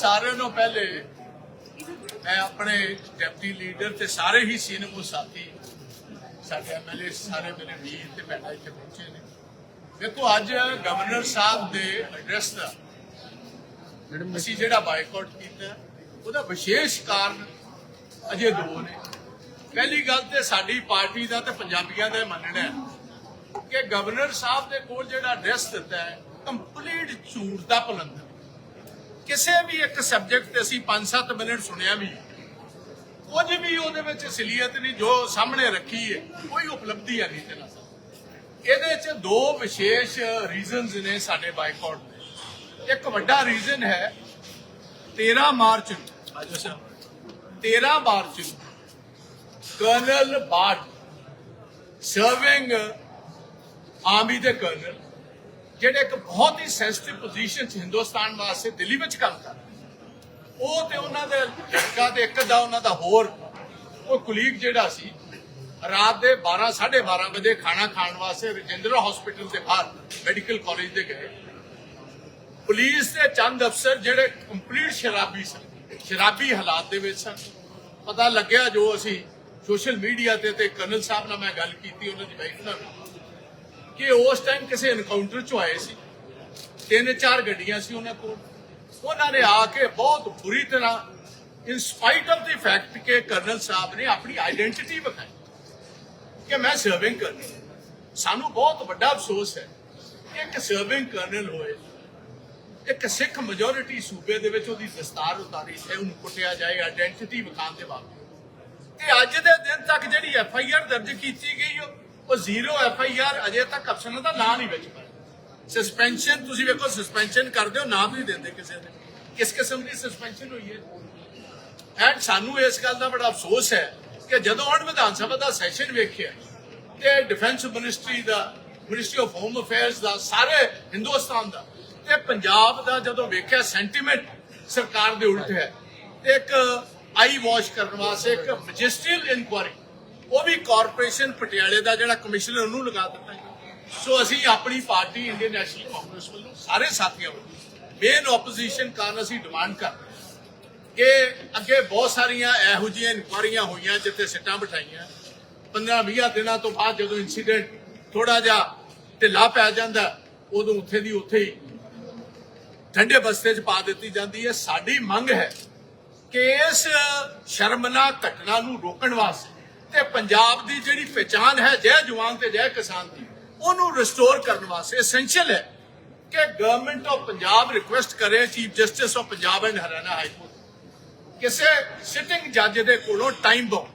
ਸਾਰਿਆਂ ਨੂੰ ਪਹਿਲੇ ਮੈਂ ਆਪਣੇ ਡਿਪਟੀ ਲੀਡਰ ਤੇ ਸਾਰੇ ਹੀ ਸੀਨੀਅਰ ਸਾਥੀ ਸਾਡੇ ਐਮਐਲਏ ਸਾਰੇ ਮੇਰੇ ਵੀਰ ਤੇ ਭੈਣਾਂ ਇੱਥੇ ਪਹੁੰਚੇ ਨੇ। ਦੇਖੋ ਅੱਜ ਗਵਰਨਰ ਸਾਹਿਬ ਦੇ ਐਡਰੈਸ ਦਾ ਅਸੀਂ ਜਿਹੜਾ ਬਾਈਕਾਟ ਕੀਤਾ ਉਹਦਾ ਵਿਸ਼ੇਸ਼ ਕਾਰਨ ਅਜੇ ਦੋ ਨੇ। ਪਹਿਲੀ ਗੱਲ ਤੇ ਸਾਡੀ ਪਾਰਟੀ ਦਾ ਤੇ ਪੰਜਾਬੀਆਂ ਦਾ ਮੰਨਣਾ ਹੈ ਕਿ ਗਵਰਨਰ ਸਾਹਿਬ ਦੇ ਕੋਲ ਜਿਹੜਾ ਐਡਰੈਸ ਦਿੱਤਾ ਹੈ ਕੰਪਲੀਟ ਝੂਠ ਦਾ ਪਲੰਦਰ ਕਿਸੇ ਵੀ ਇੱਕ ਸਬਜੈਕਟ ਤੇ ਅਸੀਂ 5-7 ਮਿੰਟ ਸੁਣਿਆ ਵੀ ਕੁਝ ਵੀ ਉਹਦੇ ਵਿੱਚ ਅਸਲੀਅਤ ਨਹੀਂ ਜੋ ਸਾਹਮਣੇ ਰੱਖੀ ਹੈ ਕੋਈ ਉਪਲਬਧੀ ਹੈ ਨਹੀਂ ਤੇ ਨਾ ਇਹਦੇ ਚ ਦੋ ਵਿਸ਼ੇਸ਼ ਰੀਜ਼ਨਸ ਨੇ ਸਾਡੇ ਬਾਈਕਾਟ ਦੇ। ਇੱਕ ਵੱਡਾ ਰੀਜ਼ਨ ਹੈ 13 ਮਾਰਚ ਨੂੰ ਆਜੋ ਸਰ 13 ਮਾਰਚ ਨੂੰ ਕਰਨਲ ਬਾਟ ਸਰਵਿੰਗ ਆਰਮੀ ਦੇ ਕਰਨਲ ਜਿਹੜੇ ਇੱਕ ਬਹੁਤ ਹੀ ਸੈਂਸਿਟਿਵ ਪੋਜੀਸ਼ਨ 'ਚ ਹਿੰਦੁਸਤਾਨ ਵਾਸਤੇ ਦਿੱਲੀ ਵਿੱਚ ਕੰਮ ਕਰ ਉਹ ਤੇ ਉਹਨਾਂ ਦੇ ਲੜਕਾ ਤੇ ਇੱਕ ਦਾ ਉਹਨਾਂ ਦਾ ਹੋਰ। ਉਹ ਕੁਲੀਗ ਜਿਹੜਾ ਸੀ, ਰਾਤ ਦੇ 12 12:30 ਵਜੇ ਖਾਣਾ ਖਾਣ ਵਾਸਤੇ ਰਜਿੰਦਰਾ ਹਸਪੀਟਲ ਦੇ ਬਾਹਰ ਮੈਡੀਕਲ ਕਾਲਜ ਦੇ ਗਏ। ਪੁਲਿਸ ਦੇ ਚੰਦ ਅਫਸਰ ਜਿਹੜੇ ਕੰਪਲੀਟ ਸ਼ਰਾਬੀ ਸਨ, ਸ਼ਰਾਬੀ ਹਾਲਾਤ ਦੇ ਵਿੱਚ ਸਨ। ਪਤਾ ਲੱਗਿਆ ਜੋ ਅਸੀਂ ਸੋਸ਼ਲ ਮੀਡੀਆ ਤੇ ਤੇ ਕਰਨਲ ਸਾਹਿਬ ਨਾਲ ਮੈਂ ਗੱਲ ਕੀਤੀ, ਉਹਨਾਂ ਦੀ ਵਾਈਫ ਨਾਲ। ਕਿ ਉਸ ਟਾਈਮ ਕਿਸੇ ਐਨਕਾਊਂਟਰ ਚੋਂ ਆਏ ਸੀ। ਤਿੰਨ ਚਾਰ ਗੱਡੀਆਂ ਸੀ ਉਹਨਾਂ ਕੋਲ। ਉਹਨਾਂ ਨੇ ਆ ਕੇ ਬਹੁਤ ਬੁਰੀ ਤਰ੍ਹਾਂ in spite of the fact ਕਿ ਕਰਨਲ ਸਾਹਿਬ ਨੇ ਆਪਣੀ ਆਇਡੈਂਟੀਟੀ ਵਿਖਾਈ ਕਿ ਮੈਂ ਸਰਵਿੰਗ ਕਰਨਲ ਸਾਨੂੰ ਬਹੁਤ ਵੱਡਾ ਅਫਸੋਸ ਹੈ ਕਿ ਇੱਕ ਸਰਵਿੰਗ ਕਰਨਲ ਹੋਏ, ਇੱਕ ਸਿੱਖ ਮੈਜੋਰਿਟੀ ਸੂਬੇ ਦੇ ਵਿੱਚ ਉਹਦੀ ਦਸਤਾਰ ਉਤਾਰੀ ਤੇ ਉਹਨੂੰ ਕੁੱਟਿਆ ਜਾਏ ਆਇਡੈਂਟੀਟੀ ਵਿਖਾਉਣ ਦੇ ਬਾਅਦ ਤੇ ਅੱਜ ਦੇ ਦਿਨ ਤੱਕ ਜਿਹੜੀ ਐਫ ਆਈ ਆਰ ਦਰਜ ਕੀਤੀ ਗਈ ਉਹ- ਉਹ ਜ਼ੀਰੋ ਐਫ ਆਈ ਆਰ ਅਜੇ ਤੱਕ ਅਫਸਰਾਂ ਦਾ ਨਾਂ ਨਹੀਂ ਵਿੱਚ ਪਾਇਆ। ਸਸਪੈਂਸ਼ਨ ਤੁਸੀਂ ਵੇਖੋ ਸਸਪੈਂਸ਼ਨ ਕਰਦੇ ਹੋ ਨਾਮ ਨਹੀਂ ਦਿੰਦੇ ਕਿਸੇ ਨੇ ਕਿਸ ਕਿਸਮ ਦੀ ਸਸਪੈਂਸ਼ਨ ਹੋਈ ਹੈ? ਐਂਡ ਸਾਨੂੰ ਇਸ ਗੱਲ ਦਾ ਬੜਾ ਅਫਸੋਸ ਹੈ ਕਿ ਜਦੋਂ ਹੁਣ ਵਿਧਾਨ ਸਭਾ ਦਾ ਸੈਸ਼ਨ ਵੇਖਿਆ ਤੇ ਡਿਫੈਂਸ ਮਿਨਿਸਟਰੀ ਦਾ ਮਿਨਿਸਟਰੀ ਆਫ ਹੋਮ ਅਫੇਅਰਸ ਦਾ, ਸਾਰੇ ਹਿੰਦੁਸਤਾਨ ਦਾ, ਤੇ ਪੰਜਾਬ ਦਾ ਜਦੋਂ ਵੇਖਿਆ ਸੈਂਟੀਮੈਂਟ ਸਰਕਾਰ ਦੇ ਉਲਟ ਹੈ। ਇੱਕ ਆਈ ਵਾਸ਼ ਕਰਨ ਵਾਸਤੇ ਇੱਕ ਮੈਜਿਸਟਰੀਅਲ ਇਨਕੁਆਇਰੀ ਉਹ ਵੀ ਕਾਰਪੋਰੇਸ਼ਨ ਪਟਿਆਲੇ ਦਾ ਜਿਹੜਾ ਕਮਿਸ਼ਨਰ ਉਹਨੂੰ ਲਗਾ ਦਿੱਤਾ ਗਿਆ। ਸੋ ਅਸੀਂ ਆਪਣੀ ਪਾਰਟੀ ਇੰਡੀਅਨ ਨੈਸ਼ਨਲ ਕਾਂਗਰਸ ਵੱਲੋਂ ਸਾਰੇ ਸਾਥੀਆਂ ਵੱਲੋਂ ਮੇਨ ਆਪੋਜੀਸ਼ਨ ਕਾਰਨ ਅਸੀਂ ਡਿਮਾਂਡ ਕਰਦੇ ਕਿ ਅੱਗੇ ਬਹੁਤ ਸਾਰੀਆਂ ਇਹੋ ਜਿਹੀਆਂ ਇਨਕੁਆਰੀਆਂ ਹੋਈਆਂ ਜਿੱਥੇ ਸਿੱਟਾਂ ਬਿਠਾਈਆਂ 15-20 ਦਿਨਾਂ ਤੋਂ ਬਾਅਦ ਜਦੋਂ ਇਨਸੀਡੈਂਟ ਥੋੜਾ ਜਿਹਾ ਢਿੱਲਾ ਪੈ ਜਾਂਦਾ, ਉਦੋਂ ਉੱਥੇ ਦੀ ਉੱਥੇ ਹੀ ਠੰਡੇ ਬਸਤੇ 'ਚ ਪਾ ਦਿੱਤੀ ਜਾਂਦੀ ਹੈ ਸਾਡੀ ਮੰਗ ਹੈ ਕਿ ਇਸ ਸ਼ਰਮਨਾਕ ਘਟਨਾ ਨੂੰ ਰੋਕਣ ਵਾਸਤੇ ਤੇ ਪੰਜਾਬ ਦੀ ਜਿਹੜੀ ਪਛਾਣ ਹੈ, ਜੈ ਜਵਾਨ ਤੇ ਜੈ ਕਿਸਾਨ ਦੀ, ਉਹਨੂੰ ਰਿਸਟੋਰ ਕਰਨ ਵਾਸਤੇ ਐਸੈਂਸ਼ੀਅਲ ਹੈ ਕਿ ਗਵਰਨਮੈਂਟ ਆਫ ਪੰਜਾਬ ਰਿਕੁਐਸਟ ਕਰੇ chief justice of Punjab and Haryana high court ਕਿਸੇ ਸਿਟਿੰਗ ਜੱਜ ਦੇ ਕੋਲੋਂ ਟਾਈਮ ਬੋ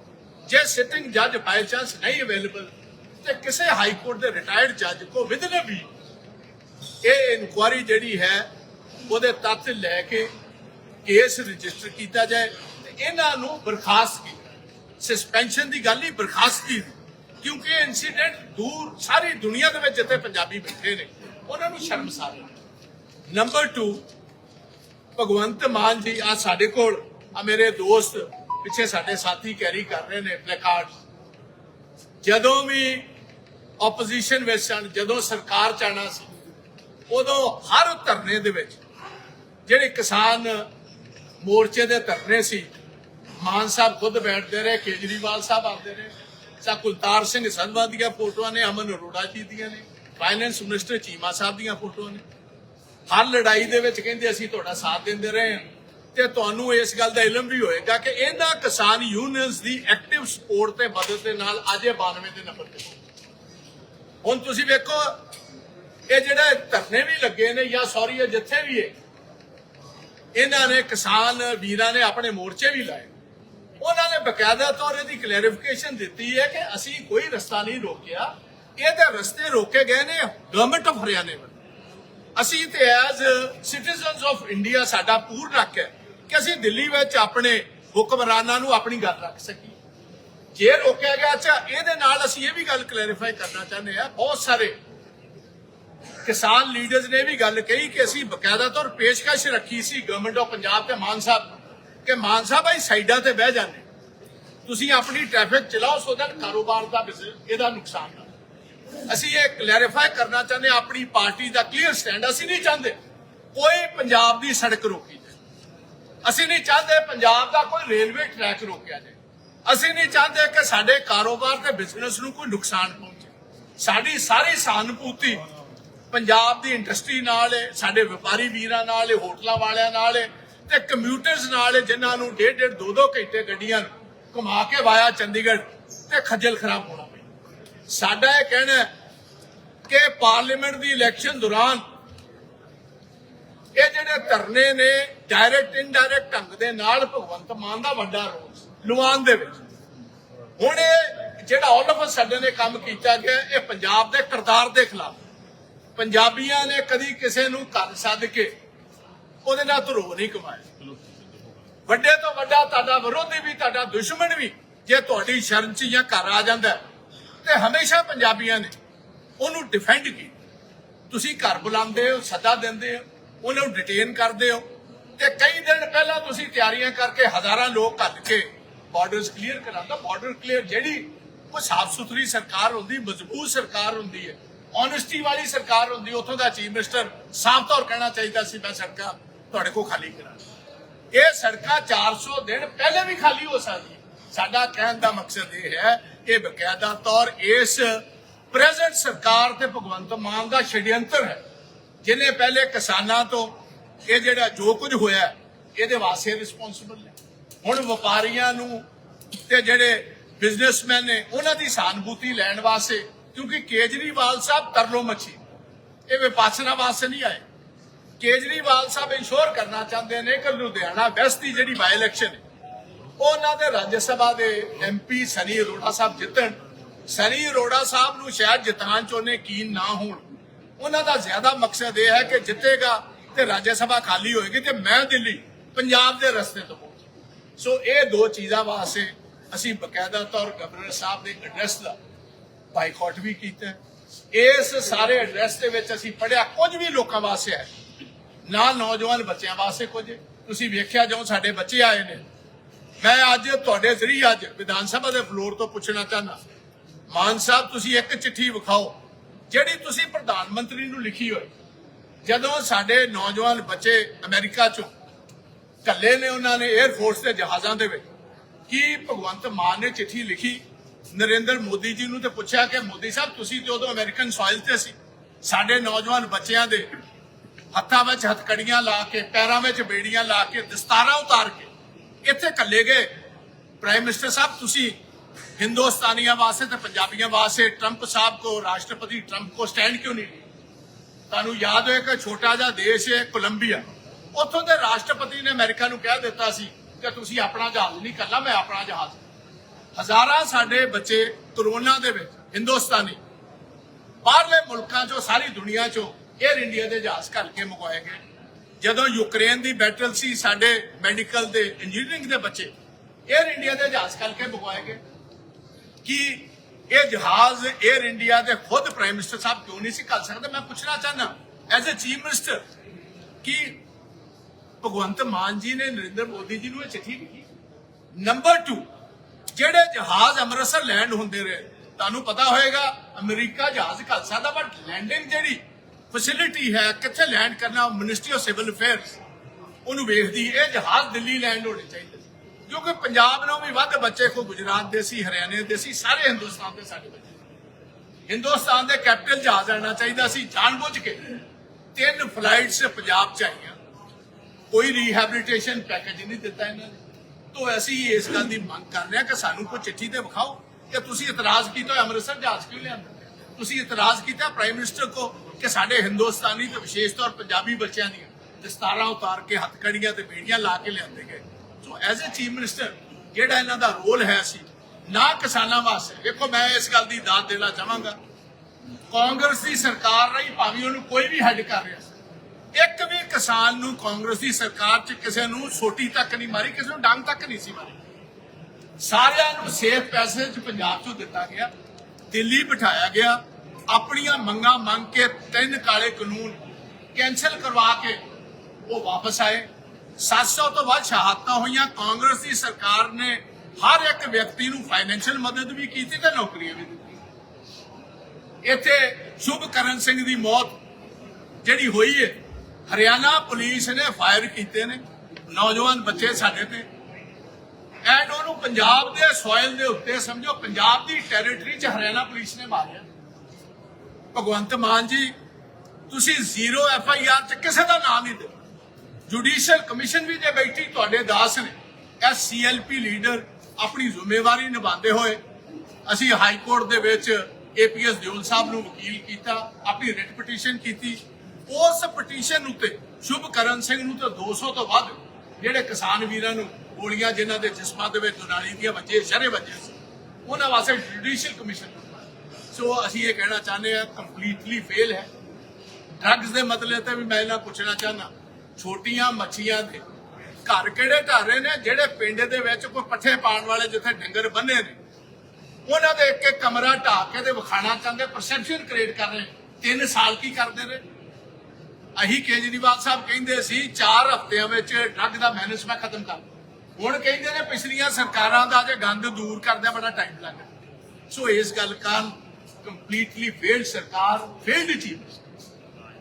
ਜੇ ਸਿਟਿੰਗ ਜੱਜ ਬਾਈ ਚਾਂਸ ਨਹੀਂ ਅਵੇਲੇਬਲ ਤੇ ਕਿਸੇ ਹਾਈ ਕੋਰਟ ਦੇ ਰਿਟਾਇਰਡ ਜੱਜ ਕੋ ਵਿਦ ਵੀ, ਇਹ ਇਨਕੁਆਰੀ ਜਿਹੜੀ ਹੈ, ਉਹਦੇ ਤੱਤ ਲੈ ਕੇ ਕੇਸ ਰਜਿਸਟਰ ਕੀਤਾ ਜਾਏ ਤੇ ਇਹਨਾਂ ਨੂੰ ਬਰਖਾਸਤ ਕੀਤਾ ਸਸਪੈਂਸ਼ਨ ਦੀ ਗੱਲ ਹੀ ਬਰਖਾਸਤੀ ਦੀ ਕਿਉਂਕਿ ਇਹ ਇਨਸੀਡੈਂਟ ਦੂਰ ਸਾਰੀ ਦੁਨੀਆ ਦੇ ਵਿੱਚ ਜਿੱਥੇ ਪੰਜਾਬੀ ਬੈਠੇ ਨੇ। ਉਹਨਾਂ ਨੂੰ ਸ਼ਰਮਸਾਰ ਨੰਬਰ 2 ਭਗਵੰਤ ਮਾਨ ਜੀ ਆ ਸਾਡੇ ਕੋਲ ਆ ਮੇਰੇ ਦੋਸਤ, ਪਿੱਛੇ ਸਾਡੇ ਸਾਥੀ ਕੈਰੀ ਕਰ ਰਹੇ ਨੇ ਪਲੇਕਾਰਡ ਜਦੋਂ ਵੀ ਆਪੋਜੀਸ਼ਨ ਵਿੱਚ ਸਨ ਜਦੋਂ ਸਰਕਾਰ ਚਾਹਣਾ ਸੀ, ਉਦੋਂ ਹਰ ਧਰਨੇ ਦੇ ਵਿੱਚ ਜਿਹੜੇ ਕਿਸਾਨ ਮੋਰਚੇ ਦੇ ਧਰਨੇ ਸੀ ਮਾਨ ਸਾਹਿਬ ਖੁਦ ਬੈਠਦੇ ਰਹੇ, ਕੇਜਰੀਵਾਲ ਸਾਹਿਬ ਆਉਂਦੇ ਨੇ ਸਾ ਕੁਲਤਾਰ ਸਿੰਘ ਸੰਧਵਾ ਦੀਆਂ ਫੋਟੋਆਂ ਨੇ, ਅਮਨ ਅਰੋੜਾ ਜੀ ਦੀਆਂ ਨੇ ਫਾਈਨੈਂਸ ਮਿਨਿਸਟਰ ਚੀਮਾ ਸਾਹਿਬ ਦੀਆਂ ਫੋਟੋਆਂ ਨੇ। ਹਰ ਲੜਾਈ ਦੇ ਵਿੱਚ ਕਹਿੰਦੇ ਅਸੀਂ ਤੁਹਾਡਾ ਸਾਥ ਦਿੰਦੇ ਰਹੇ ਹਾਂ। ਤੇ ਤੁਹਾਨੂੰ ਇਸ ਗੱਲ ਦਾ ਇਲਮ ਵੀ ਹੋਏਗਾ ਕਿ ਇਹਨਾਂ ਕਿਸਾਨ ਯੂਨੀਅਨਸ ਦੀ ਐਕਟਿਵ ਸਪੋਰਟ ਤੇ ਮਦਦ ਦੇ ਨਾਲ ਅੱਜ ਇਹ 92 ਦੇ ਨੰਬਰ ਤੇ ਹੁਣ ਤੁਸੀਂ ਵੇਖੋ, ਇਹ ਜਿਹੜੇ ਧਰਨੇ ਵੀ ਲੱਗੇ ਨੇ ਜਾਂ ਸੌਰੀ ਇਹ ਜਿੱਥੇ ਵੀ ਹੈ, ਇਹਨਾਂ ਨੇ ਕਿਸਾਨ ਵੀਰਾਂ ਨੇ ਆਪਣੇ ਮੋਰਚੇ ਵੀ ਲਾਏ। ਉਹਨਾਂ ਨੇ ਬਕਾਇਦਾ ਤੌਰ ਇਹਦੀ ਕਲੈਰੀਫਿਕੇਸ਼ਨ ਦਿੱਤੀ ਹੈ ਕਿ ਅਸੀਂ ਕੋਈ ਰਸਤਾ ਨਹੀਂ ਰੋਕਿਆ। ਇਹ ਤੇ ਰਸਤੇ ਰੋਕੇ ਗਏ ਨੇ ਗਵਰਨਮੈਂਟ ਆਫ ਹਰਿਆਣੇ ਵੱਲੋਂ। ਅਸੀਂ ਤੇ ਐਜ਼ ਸਿਟੀਜ਼ਨਸ ਆਫ ਇੰਡੀਆ ਸਾਡਾ ਪੂਰਨ ਹੱਕ ਹੈ ਕਿ ਅਸੀਂ ਦਿੱਲੀ ਵਿੱਚ ਆਪਣੇ ਹੁਕਮਰਾਨਾਂ ਨੂੰ ਆਪਣੀ ਗੱਲ ਰੱਖ ਸਕੀਏ। ਜੇ ਰੋਕਿਆ ਗਿਆ, ਅੱਛਾ, ਇਹਦੇ ਨਾਲ ਅਸੀਂ ਇਹ ਵੀ ਗੱਲ ਕਲੈਰੀਫਾਈ ਕਰਨਾ ਚਾਹੁੰਦੇ ਆ ਬਹੁਤ ਸਾਰੇ ਕਿਸਾਨ ਲੀਡਰਸ ਨੇ ਵੀ ਗੱਲ ਕਹੀ ਕਿ ਅਸੀਂ ਬਕਾਇਦਾ ਤੌਰ ਪੇਸ਼ਕਸ਼ ਰੱਖੀ ਸੀ ਗਵਰਨਮੈਂਟ ਆਫ ਪੰਜਾਬ ਤੇ ਮਾਨ ਸਾਹਿਬ ਕਿ ਮਾਨ ਸਾਹਿਬ ਆਈ ਸਾਈਡਾਂ ਤੇ ਬਹਿ ਜਾਂਦੇ ਤੁਸੀਂ ਆਪਣੀ ਟ੍ਰੈਫਿਕ ਚਲਾਓ ਸੋ ਦੈਟ ਕਾਰੋਬਾਰ ਦਾ ਇਹਦਾ ਨੁਕਸਾਨ ਨਾ ਅਸੀਂ ਇਹ ਕਲੈਰੀਫਾਈ ਕਰਨਾ ਚਾਹੁੰਦੇ ਆਪਣੀ ਪਾਰਟੀ ਦਾ ਕਲੀਅਰ ਸਟੈਂਡ ਅਸੀਂ ਨਹੀਂ ਚਾਹੁੰਦੇ। ਕੋਈ ਪੰਜਾਬ ਦੀ ਸੜਕ ਰੋਕੀ ਜਾਏ। ਅਸੀਂ ਨਹੀਂ ਚਾਹੁੰਦੇ ਪੰਜਾਬ ਦਾ ਕੋਈ ਰੇਲਵੇ ਟਰੈਕ ਰੋਕਿਆ ਜਾਏ। ਅਸੀਂ ਨਹੀਂ ਚਾਹੁੰਦੇ ਕਿ ਸਾਡੇ ਕਾਰੋਬਾਰ ਤੇ ਬਿਜ਼ਨਸ ਨੂੰ ਕੋਈ ਨੁਕਸਾਨ ਪਹੁੰਚੇ। ਸਾਡੀ ਸਾਰੀ ਸਹਾਨੁਭੂਤੀ ਪੰਜਾਬ ਦੀ ਇੰਡਸਟਰੀ ਨਾਲ ਹੈ ਸਾਡੇ ਵਪਾਰੀ ਵੀਰਾਂ ਨਾਲ ਹੈ ਹੋਟਲਾਂ ਵਾਲਿਆਂ ਨਾਲ ਹੈ ਤੇ ਕੰਮਿਊਟਰਸ ਨਾਲ ਜਿਨ੍ਹਾਂ ਨੂੰ ਡੇਢ ਡੇਢ ਦੋ ਦੋ ਘੰਟੇ ਗੱਡੀਆਂ ਨੂੰ ਘੁਮਾ ਕੇ ਵਾਇਆ ਚੰਡੀਗੜ੍ਹ ਤੇ ਖੱਜਲ ਖਰਾਬ ਹੋਣਾ ਪਿਆ। ਸਾਡਾ ਇਹ ਕਹਿਣਾ ਕਿ ਪਾਰਲੀਮੈਂਟ ਦੀ ਇਲੈਕਸ਼ਨ ਦੌਰਾਨ ਇਹ ਜਿਹੜੇ ਧਰਨੇ ਨੇ ਡਾਇਰੈਕਟ ਇਨਡਾਇਰੈਕਟ ਢੰਗ ਦੇ ਨਾਲ ਭਗਵੰਤ ਮਾਨ ਦਾ ਵੱਡਾ ਰੋਲ ਸੀ, ਲੁਆਨ ਦੇ ਵਿੱਚ। ਹੁਣ ਇਹ ਜਿਹੜਾ ਆਲ ਆਫ ਸਾਡੇ ਨੇ ਕੰਮ ਕੀਤਾ ਗਿਆ ਇਹ ਪੰਜਾਬ ਦੇ ਕਰਤਾਰ ਦੇ ਖਿਲਾਫ। ਪੰਜਾਬੀਆਂ ਨੇ ਕਦੀ ਕਿਸੇ ਨੂੰ ਘਰ ਸੱਦ ਕੇ ਉਹਦੇ ਨਾਲ ਧਰੋ ਨਹੀਂ ਕਮਾਇਆ ਵੱਡੇ ਤੋਂ ਵੱਡਾ ਤੁਹਾਡਾ ਵਿਰੋਧੀ ਵੀ, ਤੁਹਾਡਾ ਦੁਸ਼ਮਣ ਵੀ, ਜੇ ਤੁਹਾਡੀ ਸ਼ਰਨ ਚ ਜਾਂ ਘਰ ਆ ਜਾਂਦਾ ਤੇ ਹਮੇਸ਼ਾ ਪੰਜਾਬੀਆਂ ਨੇ ਉਹਨੂੰ ਡਿਫੈਂਡ ਕੀਤਾ। ਤੁਸੀਂ ਘਰ ਬੁਲਾਉਂਦੇ ਹੋ, ਸੱਦਾ ਦਿੰਦੇ ਹੋ, ਉਹਨਾਂ ਨੂੰ ਡਿਟੇਨ ਕਰਦੇ ਹੋ। ਤੇ ਕਈ ਦਿਨ ਪਹਿਲਾਂ ਤੁਸੀਂ ਤਿਆਰੀਆਂ ਕਰਕੇ ਹਜ਼ਾਰਾਂ ਲੋਕ ਘੱਲ ਕੇ ਬਾਰਡਰਸ ਕਲੀਅਰ ਕਰਾਂਦਾ ਬਾਰਡਰ ਕਲੀਅਰ ਜਿਹੜੀ ਉਹ ਸਾਫ਼ ਸੁਥਰੀ ਸਰਕਾਰ ਹੁੰਦੀ, ਮਜ਼ਬੂਤ ਸਰਕਾਰ ਹੁੰਦੀ ਹੈ। ਓਨੈਸਟੀ ਵਾਲੀ ਸਰਕਾਰ ਹੁੰਦੀ, ਉਥੋਂ ਦਾ ਚੀਫ ਮਿਨਿਸਟਰ ਸਾਫ਼ ਤੌਰ ਕਹਿਣਾ ਚਾਹੀਦਾ ਸੀ, ਮੈਂ ਸੜਕਾਂ ਤੁਹਾਡੇ ਕੋਲ ਖਾਲੀ ਕਰਾਂ ਇਹ ਸੜਕਾਂ 400 ਦਿਨ ਪਹਿਲੇ ਵੀ ਖਾਲੀ ਹੋ ਸਕਦੀ ਸਾਡਾ ਕਹਿਣ ਦਾ ਮਕਸਦ ਇਹ ਹੈ ਕਿ ਬਕਾਇਦਾ ਤੌਰ ਇਸ ਪ੍ਰੈਜ਼ੈਂਟ ਸਰਕਾਰ ਤੇ ਭਗਵੰਤ ਮਾਨ ਦਾ ਛੜਯੰਤਰ ਹੈ। ਜਿਨੇ ਪਹਿਲੇ ਕਿਸਾਨਾਂ ਤੋਂ ਇਹ ਜਿਹੜਾ ਜੋ ਕੁਝ ਹੋਇਆ, ਇਹਦੇ ਵਾਸਤੇ ਰਿਸਪੌਂਸਿਬਲ ਨੇ ਹੁਣ ਵਪਾਰੀਆਂ ਨੂੰ ਤੇ ਜਿਹੜੇ ਬਿਜ਼ਨਸਮੈਨ ਨੇ, ਉਹਨਾਂ ਦੀ ਸਹਾਨੁਭੂਤੀ ਲੈਣ ਵਾਸਤੇ, ਕਿਉਂਕਿ ਕੇਜਰੀਵਾਲ ਸਾਹਿਬ ਤਰਲੋ ਮੱਛੀ, ਇਹ ਵਿਪਾਸਨਾ ਵਾਸਤੇ ਨਹੀਂ ਆਏ। ਕੇਜਰੀਵਾਲ ਸਾਹਿਬ ਇੰਸ਼ੋਰ ਕਰਨਾ ਚਾਹੁੰਦੇ ਨੇ ਕਿ ਲੁਧਿਆਣਾ ਵੈਸਟ ਦੀ ਜਿਹੜੀ ਬਾਈ ਇਲੈਕਸ਼ਨ ਉਹਨਾਂ ਦੇ ਰਾਜ ਸਭਾ ਦੇ ਐਮਪੀ ਸਨੀ ਅਰੋੜਾ ਸਾਹਿਬ ਜਿੱਤਣ। ਸਨੀ ਅਰੋੜਾ ਸਾਹਿਬ ਨੂੰ ਸ਼ਾਇਦ ਜਿਤਾਨ ਚ ਕੀਨ ਨਾ ਹੋਣ। ਉਹਨਾਂ ਦਾ ਜ਼ਿਆਦਾ ਮਕਸਦ ਇਹ ਹੈ ਕਿ ਜਿੱਤੇਗਾ ਤੇ ਰਾਜ ਸਭਾ ਖਾਲੀ ਹੋਏਗੀ ਤੇ ਮੈਂ ਦਿੱਲੀ, ਪੰਜਾਬ ਦੇ ਰਸਤੇ ਤੋਂ ਪਹੁੰਚ ਸੋ ਇਹ ਦੋ ਚੀਜ਼ਾਂ ਵਾਸਤੇ ਅਸੀਂ ਬਕਾਇਦਾ ਤੌਰ ਗਵਰਨਰ ਸਾਹਿਬ ਦੇ ਐਡਰੈਸ ਦਾ ਬਾਈਕਾਟ ਵੀ ਕੀਤਾ। ਇਸ ਸਾਰੇ ਐਡਰੈਸ ਦੇ ਵਿੱਚ ਅਸੀਂ ਪੜਿਆ ਕੁਝ ਵੀ ਲੋਕਾਂ ਵਾਸਤੇ ਹੈ। ਨਾ ਨੌਜਵਾਨ ਬੱਚਿਆਂ ਵਾਸਤੇ ਕੁਝ। ਤੁਸੀਂ ਵੇਖਿਆ ਜੋ ਸਾਡੇ ਬੱਚੇ ਆਏ ਨੇ। ਮੈਂ ਅੱਜ ਤੁਹਾਡੇ ਜ਼ਰੀਏ ਅੱਜ ਵਿਧਾਨ ਸਭਾ ਦੇ ਫਲੋਰ ਤੋਂ ਪੁੱਛਣਾ ਚਾਹਨਾ ਮਾਨ ਸਾਹਿਬ, ਤੁਸੀਂ ਇੱਕ ਚਿੱਠੀ ਵਿਖਾਓ, ਜਿਹੜੀ ਤੁਸੀਂ ਪ੍ਰਧਾਨ ਮੰਤਰੀ ਨੂੰ ਲਿਖੀ ਹੋਈ। ਜਦੋਂ ਸਾਡੇ ਨੌਜਵਾਨ ਬੱਚੇ ਅਮਰੀਕਾ ਚੋਂ ਕੱਲੇ ਨੇ ਉਹਨਾਂ ਨੇ 에ਅਰ ਫੋਰਸ ਦੇ ਜਹਾਜ਼ਾਂ ਦੇ ਵਿੱਚ, ਕੀ ਭਗਵੰਤ ਮਾਨ ਨੇ ਚਿੱਠੀ ਲਿਖੀ? ਨਰਿੰਦਰ ਮੋਦੀ ਜੀ ਨੂੰ ਤੇ ਪੁੱਛਿਆ ਕਿ ਮੋਦੀ ਸਾਹਿਬ, ਤੁਸੀਂ ਤੇ ਉਦੋਂ ਅਮਰੀਕਨ ਸੋਇਲ ਤੇ ਸੀ। ਸਾਡੇ ਨੌਜਵਾਨ ਬੱਚਿਆਂ ਦੇ ਹੱਥਾਂ ਵਿੱਚ ਹਥਕੜੀਆਂ ਲਾ ਕੇ, ਪੈਰਾਂ ਵਿੱਚ ਬੇੜੀਆਂ ਲਾ ਕੇ, ਦਸਤਾਰਾਂ ਉਤਾਰ ਕੇ ਇੱਥੇ ਕੱਲੇ ਗਏ। ਪ੍ਰਾਈਮ ਮਿਨਿਸਟਰ ਸਾਹਿਬ, ਤੁਸੀਂ ਹਿੰਦੁਸਤਾਨੀਆਂ ਵਾਸਤੇ ਤੇ ਪੰਜਾਬੀਆਂ ਵਾਸਤੇ ਟਰੰਪ ਸਾਹਿਬ ਕੋ, ਰਾਸ਼ਟਰਪਤੀ ਟਰੰਪ ਕੋ ਸਟੈਂਡ ਕਿਉਂ ਨਹੀਂ? ਤੁਹਾਨੂੰ ਯਾਦ ਹੋਏ ਕਿ ਛੋਟਾ ਜਿਹਾ ਦੇਸ਼ ਹੈ, ਕੋਲੰਬੀਆ। ਉੱਥੋਂ ਦੇ ਰਾਸ਼ਟਰਪਤੀ ਨੇ ਅਮਰੀਕਾ ਨੂੰ ਕਹਿ ਦਿੱਤਾ ਸੀ ਕਿ ਤੁਸੀਂ ਆਪਣਾ ਜਹਾਜ਼ ਨਹੀਂ ਕਰਨਾ, ਮੈਂ ਆਪਣਾ ਜਹਾਜ਼। ਹਜ਼ਾਰਾਂ ਸਾਡੇ ਬੱਚੇ ਕਰੋਨਾ ਦੇ ਵਿੱਚ, ਹਿੰਦੁਸਤਾਨੀ, ਬਾਹਰਲੇ ਮੁਲਕਾਂ ਚੋਂ, ਸਾਰੀ ਦੁਨੀਆ ਚੋਂ 에ਅਰ ਇੰਡੀਆ ਦੇ ਜਹਾਜ਼ ਘੱਲ ਕੇ ਮੰਗਵਾਏ ਗਏ। ਜਦੋਂ ਯੂਕਰੇਨ ਦੀ ਬੈਟਲ ਸੀ ਸਾਡੇ ਮੈਡੀਕਲ ਦੇ ਇੰਜੀਨੀਅਰਿੰਗ ਦੇ ਬੱਚੇ 에ਅਰ ਇੰਡੀਆ ਦੇ ਜਹਾਜ਼ ਘੱਲ ਕੇ ਮੰਗਵਾਏ ਗਏ। ਕਿ ਇਹ ਜਹਾਜ਼ 에ਅਰ ਇੰਡੀਆ ਦੇ ਖੁਦ ਪ੍ਰਾਈਮ ਮਿਨਿਸਟਰ ਸਾਹਿਬ ਕਿਉਂ ਨਹੀਂ ਸੀ ਘੱਲ ਸਕਦੇ? ਮੈਂ ਪੁੱਛਣਾ ਚਾਹੁੰਦਾ ਐਜ਼ ਅ ਚੀਫ ਮਿਨਿਸਟਰ ਕਿ ਭਗਵੰਤ ਮਾਨ ਜੀ ਨੇ ਨਰਿੰਦਰ ਮੋਦੀ ਜੀ ਨੂੰ ਇਹ ਚਿੱਠੀ ਲਿਖੀ। ਨੰਬਰ 2 ਜਿਹੜੇ ਜਹਾਜ਼ ਅੰਮ੍ਰਿਤਸਰ ਲੈਂਡ ਹੁੰਦੇ ਰਹੇ, ਤੁਹਾਨੂੰ ਪਤਾ ਹੋਏਗਾ, ਅਮਰੀਕਾ ਜਹਾਜ਼ ਘੱਲ ਸਕਦਾ ਬਟ ਲੈਂਡਿੰਗ ਜਿਹੜੀ ਫੈਸਿਲਿਟੀ ਹੈ, ਕਿੱਥੇ ਲੈਂਡ ਕਰਨਾ ਮਿਨਿਸਟਰੀ ਆਫ ਸਿਵਲ ਅਫੇਅਰਸ ਉਹਨੂੰ ਵੇਖਦੀ, ਇਹ ਜਹਾਜ਼ ਦਿੱਲੀ ਲੈਂਡ ਹੋਣੇ ਚਾਹੀਦੇ ਕਿਉਂਕਿ ਪੰਜਾਬ ਨੂੰ ਵੀ ਵੱਧ ਬੱਚੇ ਕੋ ਗੁਜਰਾਤ ਦੇ ਸੀ, ਹਰਿਆਣੇ ਦੇ ਸੀ, ਸਾਰੇ ਹਿੰਦੁਸਤਾਨ ਦੇ ਸਾਡੇ ਬੱਚੇ। ਹਿੰਦੁਸਤਾਨ ਦੇ ਕੈਪੀਟਲ ਜਹਾਜ਼ ਆਣਾ ਚਾਹੀਦਾ ਸੀ, ਜਾਣਬੁੱਝ ਕੇ। ਤਿੰਨ ਫਲਾਈਟਸ ਪੰਜਾਬ ਚ ਆਈਆਂ। ਕੋਈ ਰੀਹੈਬਿਲਿਟੇਸ਼ਨ ਪੈਕੇਜ ਨਹੀਂ ਦਿੱਤਾ ਇਹਨਾਂ ਨੇ। ਤੋਂ ਅਸੀਂ ਇਸ ਗੱਲ ਦੀ ਮੰਗ ਕਰ ਰਹੇ ਹਾਂ ਕਿ ਸਾਨੂੰ ਕੋਈ ਚਿੱਠੀ ਤੇ ਵਿਖਾਓ ਕਿ ਤੁਸੀਂ ਇਤਰਾਜ਼ ਕੀਤਾ ਅੰਮ੍ਰਿਤਸਰ ਜਹਾਜ਼ ਕਿਉਂ ਲਿਆਂਦਾ? ਤੁਸੀਂ ਇਤਰਾਜ਼ ਕੀਤਾ ਪ੍ਰਾਈਮ ਮਿਨਿਸਟਰ ਕੋ ਕਿ ਸਾਡੇ ਹਿੰਦੁਸਤਾਨੀ ਤੇ ਵਿਸ਼ੇਸ਼ ਤੌਰ ਪੰਜਾਬੀ ਬੱਚਿਆਂ ਦੀਆਂ ਦਸਤਾਰਾਂ ਉਤਾਰ ਕੇ ਹੱਥਕੜੀਆਂ ਤੇ ਬੇੜੀਆਂ ਲਾ ਕੇ ਲਿਆਂਦੇ ਗਏ। So as a chief minister ਜਿਹੜਾ ਇਹਨਾਂ ਦਾ ਰੋਲ ਹੈ ਸੀ, ਨਾ ਕਿਸਾਨਾਂ ਵਾਸਤੇ। ਵੇਖੋ ਮੈਂ ਇਸ ਗੱਲ ਦੀ ਦਾਤ ਦੇਣਾ ਚਾਹਾਂਗਾ। ਕਾਂਗਰਸ ਦੀ ਸਰਕਾਰ ਰਹੀ, ਭਾਵੇਂ ਉਹਨੂੰ ਕੋਈ ਵੀ ਹੈਡ ਕਰ ਰਿਹਾ ਸੀ। ਇੱਕ ਵੀ ਕਿਸਾਨ ਨੂੰ ਕਾਂਗਰਸ ਦੀ ਸਰਕਾਰ 'ਚ ਕਿਸੇ ਨੂੰ ਸੋਟੀ ਤੱਕ ਨਹੀਂ ਮਾਰੀ, ਕਿਸੇ ਨੂੰ ਡੰਗ ਤੱਕ ਨਹੀਂ ਸੀ ਮਾਰੀ। ਸਾਰਿਆਂ ਨੂੰ ਸੇਫ ਪੈਸੇ 'ਚ ਪੰਜਾਬ 'ਚੋਂ ਦਿੱਤਾ ਗਿਆ। ਦਿੱਲੀ ਬਿਠਾਇਆ ਗਿਆ। ਆਪਣੀਆਂ ਮੰਗਾਂ ਮੰਗ ਕੇ ਤਿੰਨ ਕਾਲੇ ਕਾਨੂੰਨ ਕੈਨਸਲ ਕਰਵਾ ਕੇ ਉਹ ਵਾਪਸ ਆਏ। 700 ਤੋਂ ਵੱਧ ਸ਼ਹਾਦਤਾਂ ਹੋਈਆਂ। ਕਾਂਗਰਸ ਦੀ ਸਰਕਾਰ ਨੇ ਹਰ ਇੱਕ ਵਿਅਕਤੀ ਨੂੰ ਫਾਈਨੈਂਸ਼ੀਅਲ ਮਦਦ ਵੀ ਕੀਤੀ ਤੇ ਨੌਕਰੀਆਂ ਵੀ ਦਿੱਤੀਆਂ। ਇੱਥੇ ਸ਼ੁਭਕਰਨ ਸਿੰਘ ਦੀ ਮੌਤ ਜਿਹੜੀ ਹੋਈ ਹੈ ਹਰਿਆਣਾ ਪੁਲਿਸ ਨੇ ਫਾਇਰ ਕੀਤੇ ਨੇ। ਨੌਜਵਾਨ ਬੱਚੇ ਸਾਡੇ ਤੇ। ਐਂਡ ਉਹਨੂੰ ਪੰਜਾਬ ਦੇ ਸੋਇਲ ਦੇ ਉੱਤੇ ਸਮਝੋ, ਪੰਜਾਬ ਦੀ ਟੈਰੀਟਰੀ 'ਚ ਹਰਿਆਣਾ ਪੁਲਿਸ ਨੇ ਮਾਰਿਆ। ਭਗਵੰਤ ਮਾਨ ਜੀ, ਤੁਸੀਂ ਜ਼ੀਰੋ ਐਫ ਆਈ ਆਰ 'ਚ ਕਿਸੇ ਦਾ ਨਾਮ ਨਹੀਂ ਦੇ ਜੁਡੀਸ਼ੀਅਲ ਕਮਿਸ਼ਨ ਵੀ ਜੇ ਬੈਠੀ, ਤੁਹਾਡੇ ਦਾਸ ਨੇ। S C L P leader ਆਪਣੀ ਜ਼ਿੰਮੇਵਾਰੀ ਨਿਭਾਉਂਦੇ ਹੋਏ ਅਸੀਂ ਹਾਈ ਕੋਰਟ ਦੇ ਵਿੱਚ ਏਪੀਐਸ ਦਿਓਲ ਸਾਹਿਬ ਨੂੰ ਵਕੀਲ ਕੀਤਾ, ਆਪਣੀ ਰਿਟ ਪਟੀਸ਼ਨ ਕੀਤੀ। ਉਸ ਪਟੀਸ਼ਨ ਉੱਤੇ ਸ਼ੁਭਕਰਨ ਸਿੰਘ ਨੂੰ ਤਾਂ 200 ਤੋਂ ਵੱਧ ਜਿਹੜੇ ਕਿਸਾਨ ਵੀਰਾਂ ਨੂੰ ਗੋਲੀਆਂ ਜਿਨ੍ਹਾਂ ਦੇ ਜਿਸਮਾਂ ਦੇ ਵਿੱਚ ਦੁਨਾਲੀ ਦੀਆਂ ਵੱਜੇ, ਸ਼ਰੇ ਵੱਜੇ ਸੀ। ਉਹਨਾਂ ਵਾਸਤੇ ਜੁਡੀਸ਼ੀਅਲ ਕਮਿਸ਼ਨ ਸੋ ਅਸੀਂ ਇਹ ਕਹਿਣਾ ਚਾਹੁੰਦੇ ਹਾਂ ਕੰਪਲੀਟਲੀ ਫੇਲ ਹੈ। ਡਰੱਗਸ ਦੇ ਮਤਲਬ ਤੇ ਵੀ ਮੈਂ ਇਹਨਾਂ ਪੁੱਛਣਾ ਚਾਹਨਾ ਛੋਟੀਆਂ ਮੱਛੀਆਂ ਦੇ ਘਰ ਕਿਹੜੇ ਢਾਹ ਰਹੇ ਨੇ, ਜਿਹੜੇ ਪਿੰਡ ਦੇ ਵਿੱਚ ਕੋਈ ਪੱਠੇ ਪਾਣ ਵਾਲੇ ਜਿੱਥੇ ਡੰਗਰ ਬੰਨੇ ਨੇ? ਉਹਨਾਂ ਦੇ ਇੱਕ ਇੱਕ ਕਮਰਾ ਢਾਹ ਕੇ ਤੇ ਵਿਖਾਣਾ ਚਾਹੁੰਦੇ ਪਰਸੈਪਸ਼ਨ ਕ੍ਰੀਏਟ ਕਰ ਰਹੇ ਤਿੰਨ ਸਾਲ ਕੀ ਕਰਦੇ ਰਹੇ ਅਹੀ ਕੇਜਰੀਵਾਲ ਸਾਹਿਬ ਕਹਿੰਦੇ ਸੀ 4 ਹਫ਼ਤਿਆਂ ਵਿੱਚ ਡਰੱਗ ਦਾ ਮੈਨੇਜਮੈਂਟ ਖਤਮ ਕਰ ਹੁਣ ਕਹਿੰਦੇ ਨੇ ਪਿਛਲੀਆਂ ਸਰਕਾਰਾਂ ਦਾ ਜੇ ਗੰਦ ਦੂਰ ਕਰਦਿਆਂ ਬੜਾ ਟਾਈਮ ਲੱਗਾ ਸੋ ਇਸ ਗੱਲ ਕਾਰਨ ਕੰਪਲੀਟਲੀ ਫੇਲਡ ਸਰਕਾਰ ਫੇਲਡ ਚੀਫ